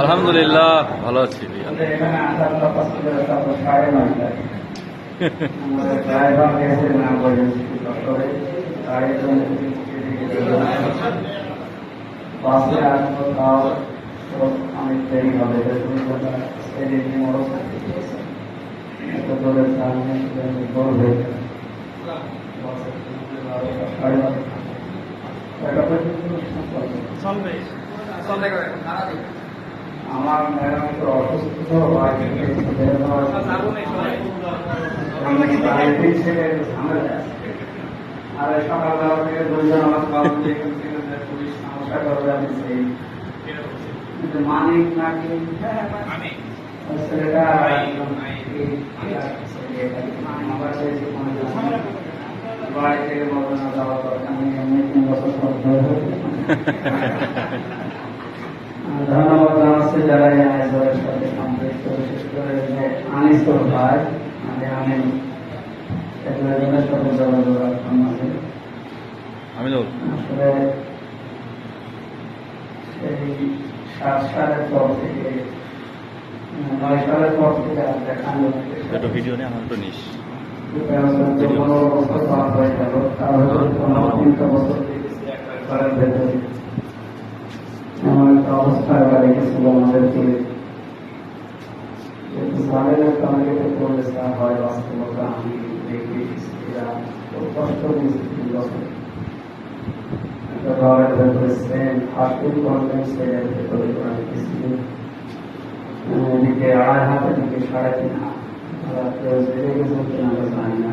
আলহামদুলিল্লাহ ভালো আছি ভাইয়া। আমার ম্যাডাম অসুস্থ আমি আর সকালবেলা থেকে দুজন আমার পুলিশ সমস্যা করবে আমি সেই মানিক নাকি ছেলেটা বাড়ি থেকে বলবে না দরকার নেই এমনি তিন বছর ধন্যবাদ জানাচ্ছি যারা এই আয়োজনের সাথে সম্পৃক্ত বিশেষ করে যে আনিসুর ভাই মানে আমি এগুলোর সাথে যোগাযোগ রাখতাম আমি আসলে সেই সাত সালের পর থেকে নয় সালের পর থেকে আর দেখা একটু ভিডিও নিয়ে আমার তো নিস। বছর পার হয়ে গেল। হয়তো পনেরো তিনটা বছর ভেতরে সালের টার্গেটে করলে যা হয় বাস্তবতা আমি দেখি এরা খুব কষ্ট দিয়েছি বছর একটা ঘরের ভেতরে সেম হাসপিল করলেন সেলের ভেতরে করা রেখেছিল এদিকে আড়াই হাত এদিকে সাড়ে তিন হাত আর কেউ জেলে গেছে কিনা আমরা জানি না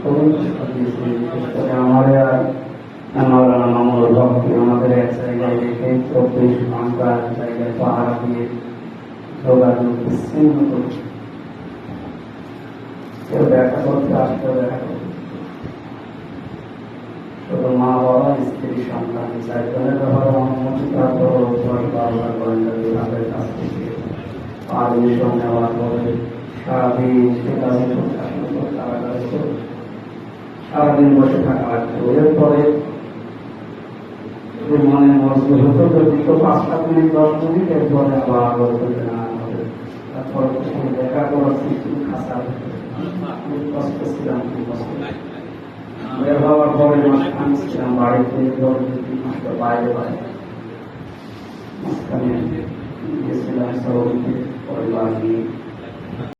খুবই কষ্ট দিয়েছি বিশেষ করে আমার আর আমার মামুর ভক্তি আমাদের এক জায়গায় রেখে চব্বিশ ঘণ্টা এক জায়গায় পাহাড় দিয়ে যোগাযোগ বিচ্ছিন্ন করে কেউ দেখা করতে আসতেও দেখা করতে শুধু মা বাবা স্ত্রী সন্তান চারজনের ব্যাপারে অনুমতি তারপর আল্লাহ গোয়েন্দা বিভাগের কাছ থেকে পারমিশন নেওয়ার পরে সারাদিন সে কাজে সারাদিন বসে থাকা লাগতো এরপরে যে মনে বাড়িতে বাইরে গেছিলাম সৌদিতে পরিবার নিয়ে।